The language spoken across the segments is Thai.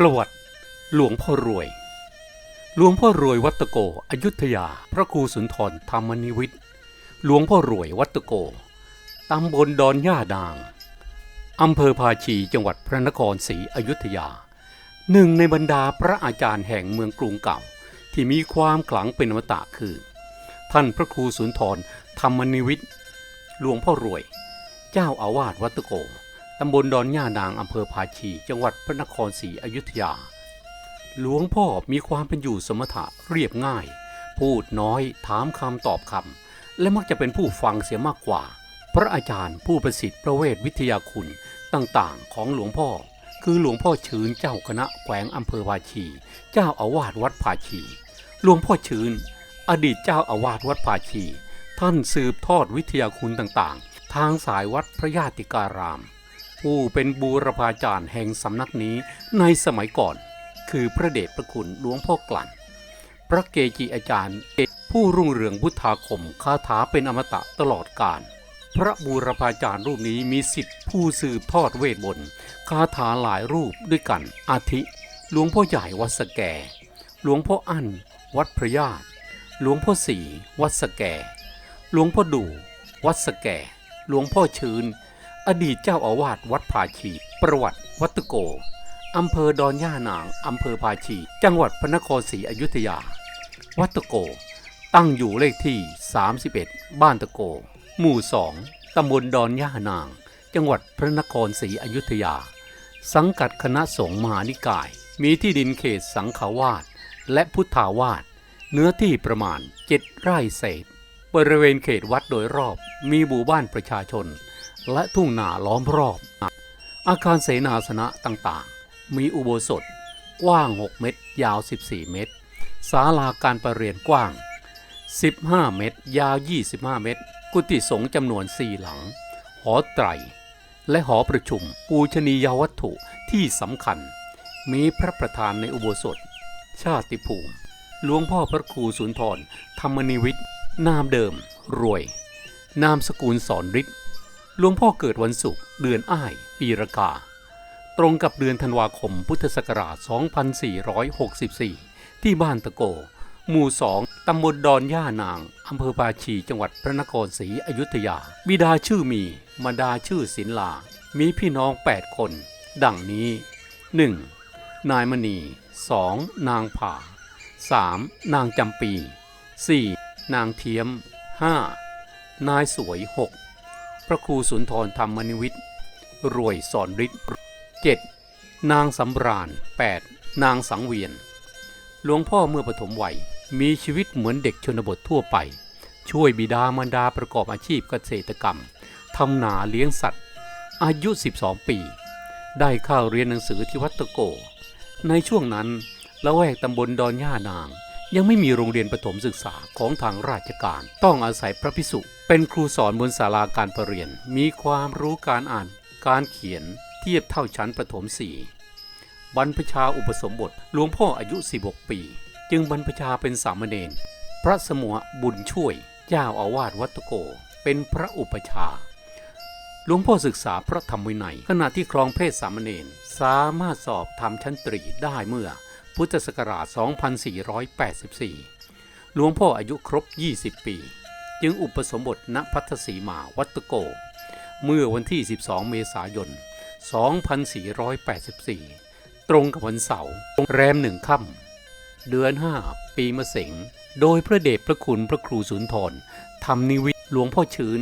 ประวัติหลวงพ่อรวย หลวงพ่อรวยวัตโก อยุธยา พระครูสุนทรธรรมนิวิทย์หลวงพ่อรวยวัตโก ตำบลดอนย่าดาง อำเภอภาชีจังหวัดพระนครศรีอยุธยา หนึ่งในบรรดาพระอาจารย์แห่งเมืองกรุงเก่า ที่มีความขลังเป็นอมตะคือ ท่านพระครูสุนทรธรรมนิวิทย์หลวงพ่อรวย เจ้าอาวาสวัตโก ตำบลดอนย่านางอำเภอภาชี จังหวัดพระนครศรีอยุธยา หลวงพ่อมีความเป็นอยู่สมถะเรียบง่าย พูดน้อยถามคำตอบคำและมักจะเป็นผู้ฟังเสียมากกว่า พระอาจารย์ผู้ประสิทธิ์ประเวทวิทยาคุณต่างๆ ของหลวงพ่อ คือหลวงพ่อชื้นเจ้าคณะแขวงอำเภอภาชี เจ้าอาวาสวัดภาชี หลวงพ่อชื้น อดีตเจ้าอาวาสวัดภาชี ท่านสืบทอดวิทยาคุณต่างๆ ทางสายวัดพระญาติการาม ผู้เป็นบูรพาจารย์แห่งสำนักนี้ในสมัยก่อน คือพระเดชพระคุณหลวงพ่อกลั่น พระเกจิอาจารย์ผู้รุ่งเรืองพุทธาคมคาถาเป็นอมตะตลอดกาลพระบูรพาจารย์รูปนี้มีสิทธิผู้สืบทอดเวทมนต์คาถาหลายรูปด้วยกัน อาทิ หลวงพ่อใหญ่วัดสแกหลวงพ่ออั้นวัดพระญาติ หลวงพ่อสีวัดสแกหลวงพ่อดู วัดสแกหลวงพ่อชื้น อดีตเจ้าอาวาสวัดภาชี ประวัติวัดตะโก อำเภอดอนย่านาง อำเภอภาชี จังหวัดพระนครศรีอยุธยา วัดตะโก ตั้งอยู่เลขที่ 31 บ้านตะโก หมู่ 2 ตำบลดอนย่านาง จังหวัดพระนครศรีอยุธยา สังกัดคณะสงฆ์มหานิกาย มีที่ดินเขตสังขาวาสและพุทธาวาส เนื้อที่ประมาณ 7 ไร่เศษ บริเวณเขตวัดโดยรอบ มีหมู่บ้านประชาชน และทุ่งนาล้อมรอบ อาคารเสนาสนะต่างๆ มีอุโบสถกว้าง 6 เมตร ยาว 14 เมตร ศาลาการประเรียนกว้าง 15 เมตร ยาว 25 เมตร กุฏิสงฆ์จำนวน 4 หลัง หอไตร และหอประชุม ปูชนียวัตถุที่สำคัญ มีพระประธานในอุโบสถ ชาติภูมิ หลวงพ่อพระครูสุนทร ธรรมนิวิทย์นามเดิม รวย นามสกุลสอนฤทธิ์ หลวงพ่อเกิดวันศุกร์เดือนอ้าย ปีรากา ตรงกับเดือนธันวาคมพุทธศักราช 2464 ที่บ้านตะโก หมู่สองตำบลดอนย่านาง อำเภอภาชีจังหวัดพระนครศรีอยุธยา บิดาชื่อมีมารดาชื่อศิลา มีพี่น้อง 8 คน ดังนี้ 1. นายมณี 2. นางผา 3. นางจำปี 4. นางเทียม 5. นายสวย 6. พระครูสุนทรธรรมนิวิทย์รวยสอนฤทธิ์ 7. นางสำราญ 8. นางสังเวียน หลวงพ่อเมื่อปฐมวัยมีชีวิตเหมือนเด็กชนบททั่วไป ช่วยบิดามารดาประกอบอาชีพเกษตรกรรมทำนาเลี้ยงสัตว์ อายุ 12 ปี ได้เข้าเรียนหนังสือที่วัดตะโก ในช่วงนั้นละแวกตำบลดอนย่านาง ยังไม่มีโรงเรียนประถมศึกษาของทางราชการ ต้องอาศัยพระพิสุเป็นครูสอนบนศาลาการประเรียน มีความรู้การอ่าน การเขียนเทียบเท่าชั้นประถมสี่บรรพชาอุปสมบทหลวงพ่ออายุ 16 ปี จึงบรรพชาเป็นสามเณรพระสมุหบุญช่วยเจ้าอาวาสวัดตโก เป็นพระอุปชาหลวงพ่อศึกษาพระธรรมวินัย ขณะที่ครองเพศสามเณรสามารถสอบทำชั้นตรีได้เมื่อ พุทธศักราช 2484 หลวงพ่ออายุครบ 20 ปี จึงอุปสมบทณพัทธสีมาวัดตโก เมื่อวันที่ 12 เมษายน 2484 ตรงกับวันเสาร์แรมหนึ่งค่ำเดือน 5 ปีมะเสงโดยพระเดชพระคุณพระครูสุนทรทำนิวิหลวงพ่อชื้น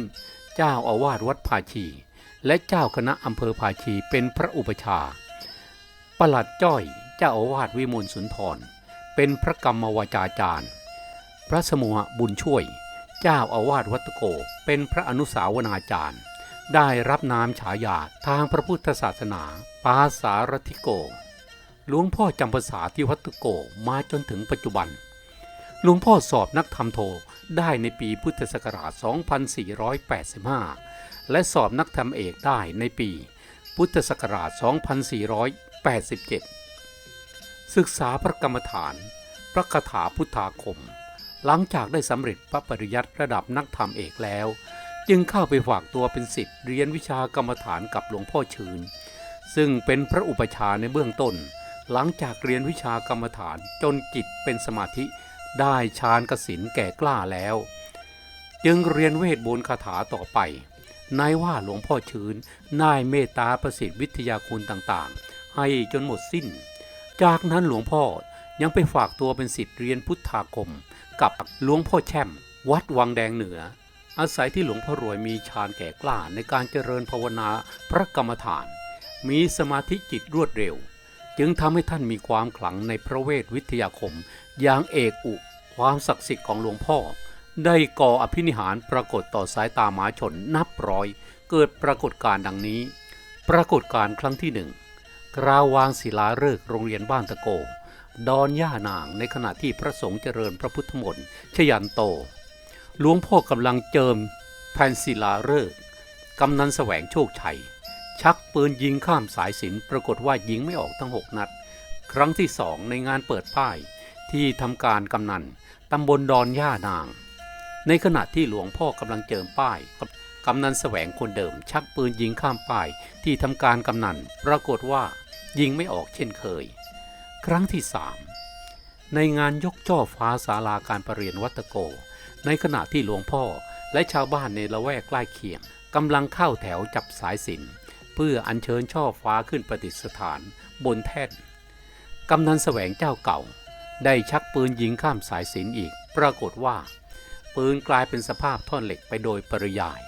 เจ้าอาวาสวัดภาชี และเจ้าคณะอำเภอภาชีเป็นพระอุปชาประหลัดจ้อย เจ้าอาวาสวิมลสุนทร เป็นพระกรรมวาจาจารย์ พระสมุหบุญช่วย เจ้าอาวาสวัตโก เป็นพระอนุสาวนาจารย์ ได้รับนามฉายาทางพระพุทธศาสนา ปาสารธิโก หลวงพ่อจำภาษาที่วัตโกมาจนถึงปัจจุบัน หลวงพ่อสอบนักธรรมโทได้ในปีพุทธศักราช 2485 และสอบนักธรรมเอกได้ในปีพุทธศักราช 2487 ศึกษาพระกรรมฐาน พระคาถาพุทธาคม หลังจากได้สำเร็จพระปริยัติระดับนักธรรมเอกแล้ว จึงเข้าไปฝากตัวเป็นศิษย์เรียนวิชากรรมฐานกับหลวงพ่อชืน ซึ่งเป็นพระอุปชฌาย์ในเบื้องต้น หลังจากเรียนวิชากรรมฐานจนจิตเป็นสมาธิได้ฌานกสินแก่กล้าแล้ว จึงเรียนเวทบนคาถาต่อไปนายว่าหลวงพ่อชื้นนายเมตตาประสิทธิวิทยาคุณต่างๆ ให้จนหมดสิ้น จากนั้นหลวงพ่อยังไปฝากตัวเป็นศิษย์เรียนพุทธาคม กับหลวงพ่อแช่ม วัดวังแดงเหนือ อาศัยที่หลวงพ่อรวยมีฌานแก่กล้าในการเจริญภาวนาพระกรรมฐาน มีสมาธิจิตรวดเร็ว จึงทำให้ท่านมีความขลังในพระเวทวิทยาคม อย่างเอกอุ ความศักดิ์สิทธิ์ของหลวงพ่อ ได้ก่ออภินิหารปรากฏต่อสายตาหมาชนนับร้อย เกิดปรากฏการณ์ดังนี้ ปรากฏการณ์ครั้งที่หนึ่ง ราววางศิลาฤกษ์โรงเรียนบ้านตะโก ดอนย่านางในขณะที่พระสงฆ์เจริญพระพุทธมนต์ชยันโต หลวงพ่อกำลังเจิมแผ่นศิลาฤกษ์กำนันแสวงโชคชัย ชักปืนยิงข้ามสายสินปรากฏว่ายิงไม่ออกทั้งหกนัด ครั้งที่สองในงานเปิดป้ายที่ทำการกำนันตำบลดอนย่านาง ในขณะที่หลวงพ่อกำลังเจิมป้ายกำนันแสวงคนเดิม ชักปืนยิงข้ามป้ายที่ทำการกำนันปรากฏว่า ยิงไม่ออกเช่นเคย ครั้งที่สามในงานยกช่อฟ้าศาลาการประเรียนวัตโก ในขณะที่หลวงพ่อและชาวบ้านในละแวกใกล้เคียงกำลังเข้าแถวจับสายสินเพื่ออัญเชิญช่อฟ้าขึ้นประดิษฐานบนแท่นกำนันแสวงเจ้าเก่า ได้ชักปืนยิงข้ามสายสินอีก ปรากฏว่า ปืนกลายเป็นสภาพท่อนเหล็กไปโดยปริยาย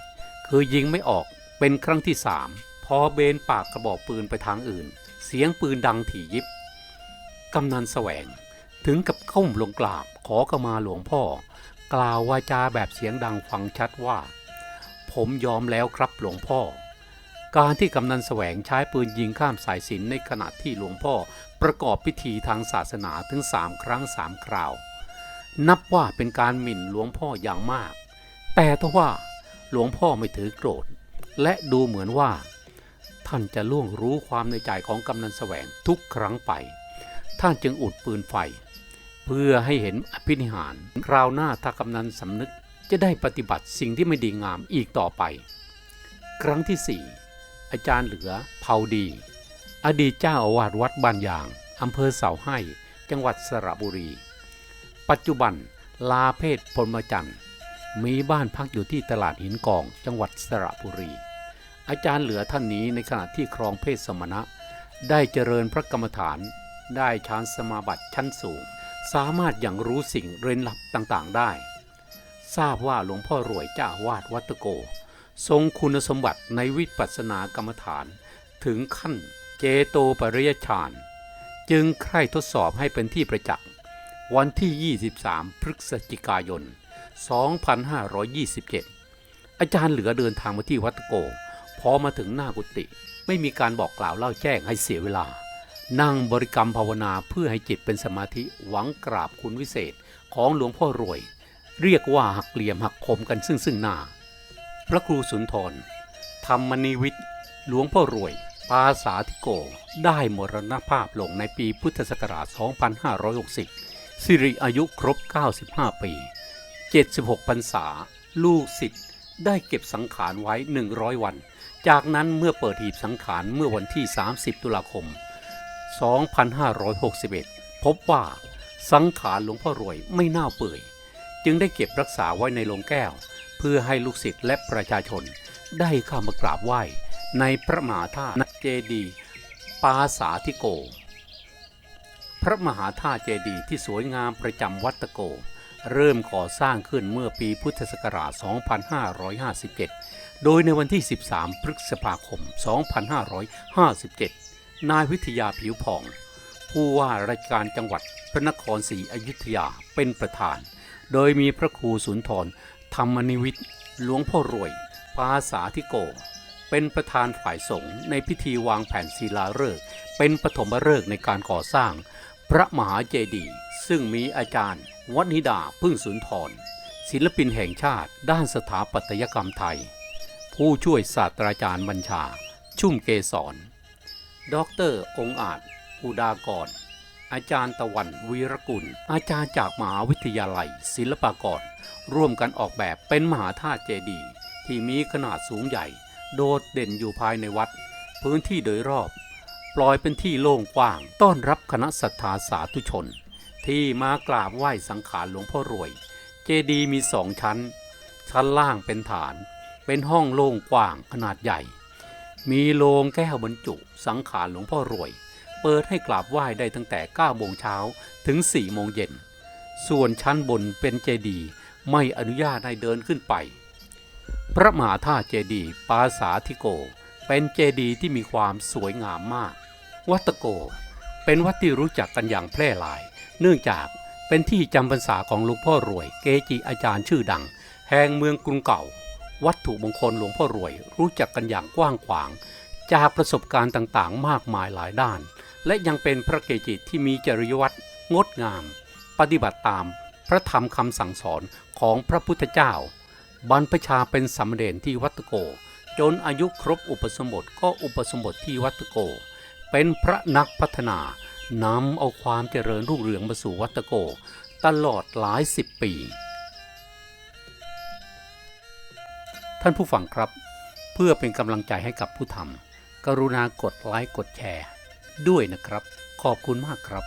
คือยิงไม่ออกเป็นครั้งที่สามพอเบนปากกระบอกปืนไปทางอื่น เสียงปืนดังถี่ยิบ กำนันแสวงถึงกับก้มลงกราบขอขมาหลวงพ่อ กล่าววาจาแบบเสียงดังฟังชัดว่า ผมยอมแล้วครับหลวงพ่อ การที่กำนันแสวงใช้ปืนยิงข้ามสายสินในขณะที่หลวงพ่อประกอบพิธีทางศาสนาถึงสามครั้งสามคราว นับว่าเป็นการหมิ่นหลวงพ่ออย่างมาก แต่ทว่าหลวงพ่อไม่ถือโกรธ และดูเหมือนว่า ท่านจะล่วงรู้ความในใจของกำนันแสวงทุกครั้งไป ท่านจึงอุดปืนไฟ เพื่อให้เห็นอภินิหาร คราวหน้าถ้ากำนันสำนึกจะได้ปฏิบัติสิ่งที่ไม่ดีงามอีกต่อไป ครั้งที่สี่อาจารย์เหลือเผาดี อดีตเจ้าอาวาสวัดบ้านยางอำเภอเสาให้ จังหวัดสระบุรี ปัจจุบันลาเพศพรมจันทร์มีบ้านพักอยู่ที่ตลาดหินกอง จังหวัดสระบุรี อาจารย์เหลือท่านนี้ในขณะที่ครองเพศสมณะ ได้เจริญพระกรรมฐาน ได้ฌานสมาบัติชั้นสูง สามารถอย่างรู้สิ่งเร้นลับต่างๆได้ ทราบว่าหลวงพ่อรวยเจ้าวาดวัดตโก ทรงคุณสมบัติในวิปัสสนากรรมฐาน ถึงขั้นเจโตปริยฌานจึงใคร่ทดสอบให้เป็นที่ประจักษ์ วันที่ 23 พฤศจิกายน 2527 อาจารย์เหลือเดินทางมาที่วัดตโก พอมาถึงหน้ากุฏิไม่มีการบอกกล่าวเล่าแจ้งให้เสียเวลา นั่งบริกรรมภาวนาเพื่อให้จิตเป็นสมาธิหวังกราบคุณวิเศษของหลวงพ่อรวย เรียกว่าหักเหลี่ยมหักคมกันซึ่งซึ่งหน้า พระครูสุนทร ธรรมนิวิทย์หลวงพ่อรวยปาสาธิโก ได้มรณภาพลงในปีพุทธศักราช 2560 สิริอายุครบ 95 ปี 76พรรษา ลูกศิษย์ได้เก็บสังขารไว้ 100 วัน จากนั้นเมื่อเปิดหีบสังขารเมื่อวันที่ 30 ตุลาคม 2561 พบว่าสังขารหลวงพ่อรวยไม่น่าเปื่อย จึงได้เก็บรักษาไว้ในโลงแก้ว เพื่อให้ลูกศิษย์และประชาชนได้เข้ามากราบไหว้ในพระมหาธาตุเจดีปาสาธิโก พระมหาธาตุเจดีที่สวยงามประจำวัดตะโก เริ่มก่อสร้างขึ้นเมื่อปีพุทธศักราช 2557 โดยในวันที่ 13 พฤษภาคม 2557 นายวิทยาผิวผ่อง ผู้ว่าราชการจังหวัดพระนครศรีอยุธยาเป็นประธาน โดยมีพระครูสุนทรธรรมนิวิทย์หลวงพ่อรวยปาสาธิโก เป็นประธานฝ่ายสงฆ์ในพิธีวางแผ่นศิลาฤกษ์เป็นปฐมฤกษ์ในการก่อสร้าง พระมหาเจดีย์ซึ่งมีอาจารย์วันิดาพึ่งสุนทรศิลปินแห่งชาติด้านสถาปัตยกรรมไทย ผู้ช่วยศาสตราจารย์บัญชา ชุ่มเกษรด็อกเตอร์องอาจอุดากร อาจารย์ตะวันวีรกุล อาจารย์จากมหาวิทยาลัย ศิลปากร ร่วมกันออกแบบเป็นมหาธาตุเจดีย์ที่มีขนาดสูงใหญ่ โดดเด่นอยู่ภายในวัด พื้นที่โดยรอบ ปล่อยเป็นที่โล่งกว้าง ต้อนรับคณะศรัทธาสาธุชน ที่มากราบไหว้สังขารหลวงพ่อรวย เจดีย์มีสองชั้น ชั้นล่างเป็นฐาน เป็นห้องโล่งกว้างขนาดใหญ่ มีโลงแก้วบรรจุ สังขารหลวงพ่อรวย เปิดให้กราบไหว้ได้ตั้งแต่9โมงเช้าถึง4โมงเย็น ส่วนชั้นบนเป็นเจดีย์ไม่อนุญาตให้เดินขึ้นไป พระมหาธาตุเจดีย์ปาสาธิโก เป็นเจดีย์ที่มีความสวยงามมาก วัตโก เป็นวัดที่รู้จักกันอย่างแพร่หลาย เนื่องจากเป็นที่จำพรรษาของหลวงพ่อรวย เกจิอาจารย์ชื่อดัง แห่งเมืองกรุงเก่า วัตถุมงคลหลวงพ่อรวย รู้จักกันอย่างกว้างขวาง จากประสบการณ์ต่างๆ มากมายหลายด้าน และยังเป็นพระเกจิที่มีจริยวัตรงดงาม ปฏิบัติตามพระธรรมคำสั่งสอนของพระพุทธเจ้า บรรพชาเป็นสามเณรที่วัตโก จนอายุครบอุปสมบทก็อุปสมบทที่วัตโก เป็นพระนักพัฒนานำเอาความเจริญรุ่งเรืองมาสู่วัตโก ตลอดหลายสิบปี ท่านผู้ฟังครับ เพื่อเป็นกำลังใจให้กับผู้ทำกรุณากดไลค์กดแชร์ ด้วยนะครับ ขอบคุณมากครับ